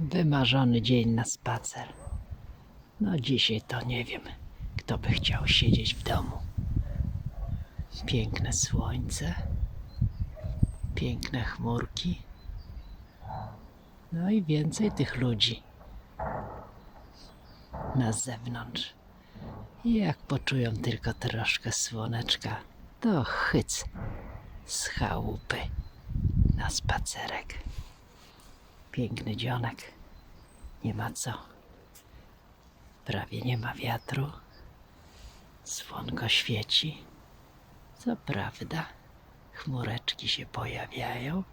Wymarzony dzień na spacer. No dzisiaj to nie wiem, kto by chciał siedzieć w domu. Piękne słońce, piękne chmurki. No i więcej tych ludzi na zewnątrz. Jak poczują tylko troszkę słoneczka, to chyc z chałupy na spacerek. Piękny dzionek. Nie ma co. Prawie nie ma wiatru. Słonko świeci. Co prawda, chmureczki się pojawiają,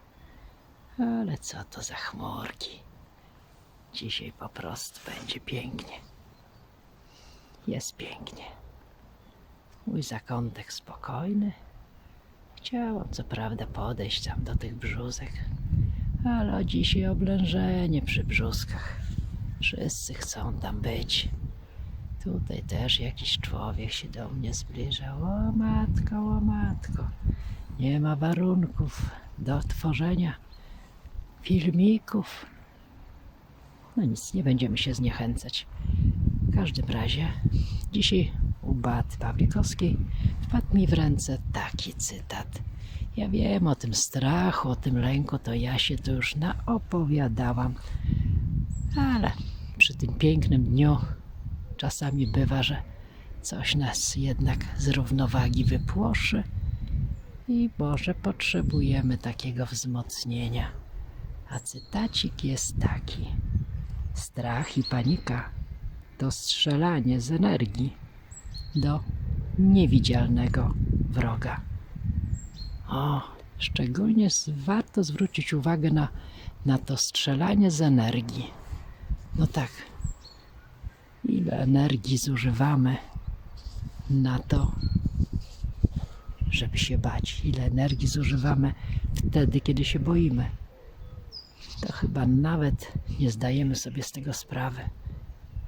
ale co to za chmurki? Dzisiaj po prostu będzie pięknie. Jest pięknie. Mój zakątek spokojny. Chciałam co prawda podejść tam do tych brzózek, ale dzisiaj oblężenie przy brzuskach. Wszyscy chcą tam być. Tutaj też jakiś człowiek się do mnie zbliżał. O matko, o matko. Nie ma warunków do tworzenia filmików. No nic, nie będziemy się zniechęcać. W każdym razie dzisiaj u Beaty Pawlikowskiej wpadł mi w ręce taki cytat. Ja wiem o tym strachu, o tym lęku, to ja się tu już naopowiadałam. Ale przy tym pięknym dniu czasami bywa, że coś nas jednak z równowagi wypłoszy i może potrzebujemy takiego wzmocnienia. A cytacik jest taki. Strach i panika to strzelanie z energii do niewidzialnego wroga. O, szczególnie warto zwrócić uwagę na, na to strzelanie z energii. No tak, ile energii zużywamy na to, żeby się bać? Ile energii zużywamy wtedy, kiedy się boimy? To chyba nawet nie zdajemy sobie z tego sprawy,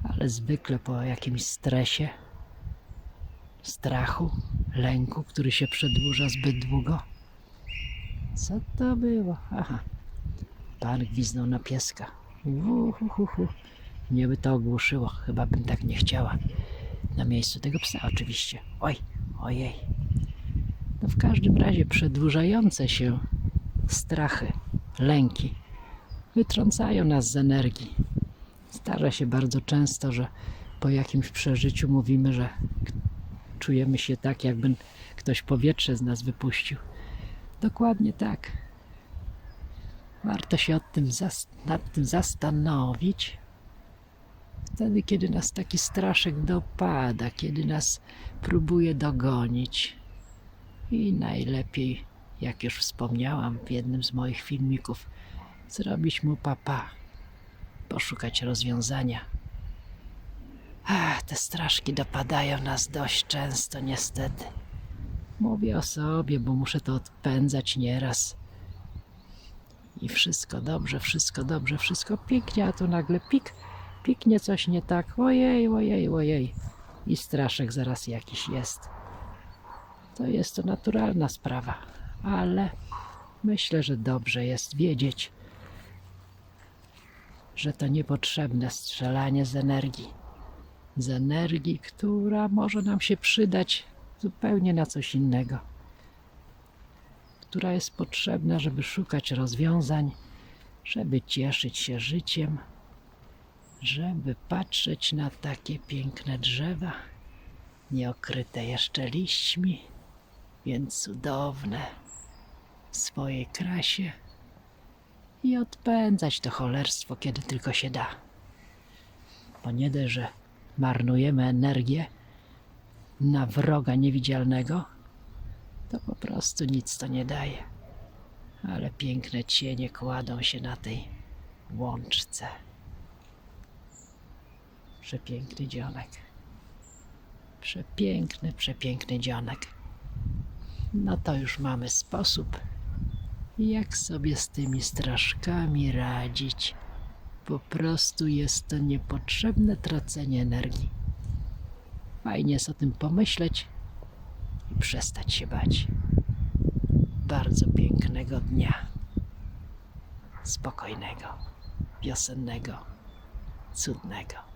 ale zwykle po jakimś stresie, strachu, lęku, który się przedłuża zbyt długo. Co to było? Aha, pan gwizdnął na pieska. Uhuhuhu. Mnie by to ogłuszyło, chyba bym tak nie chciała. Na miejscu tego psa oczywiście. Oj, ojej. No w każdym razie przedłużające się strachy, lęki wytrącają nas z energii. Zdarza się bardzo często, że po jakimś przeżyciu mówimy, że czujemy się tak, jakby ktoś powietrze z nas wypuścił. Dokładnie tak. Warto się od tym nad tym zastanowić. Wtedy, kiedy nas taki straszek dopada, kiedy nas próbuje dogonić. I najlepiej, jak już wspomniałam w jednym z moich filmików, zrobić mu papa, poszukać rozwiązania. Ach, te straszki dopadają nas dość często, niestety. Mówię o sobie, bo muszę to odpędzać nieraz. I wszystko dobrze, wszystko dobrze, wszystko pięknie, a tu nagle pik, piknie coś nie tak. Ojej, ojej, ojej. I straszek zaraz jakiś jest. To jest to naturalna sprawa, ale myślę, że dobrze jest wiedzieć, że to niepotrzebne strzelanie z energii. Z energii, która może nam się przydać zupełnie na coś innego. Która jest potrzebna, żeby szukać rozwiązań, żeby cieszyć się życiem, żeby patrzeć na takie piękne drzewa, nieokryte jeszcze liśćmi, więc cudowne w swojej krasie i odpędzać to cholerstwo, kiedy tylko się da. Bo nie dość, że marnujemy energię na wroga niewidzialnego, to po prostu nic to nie daje. Ale piękne cienie kładą się na tej łączce. Przepiękny dzionek. Przepiękny, przepiękny dzionek. No to już mamy sposób, jak sobie z tymi straszkami radzić. Po prostu jest to niepotrzebne tracenie energii. Fajnie jest o tym pomyśleć i przestać się bać. Bardzo pięknego dnia. Spokojnego. wiosennego, cudnego.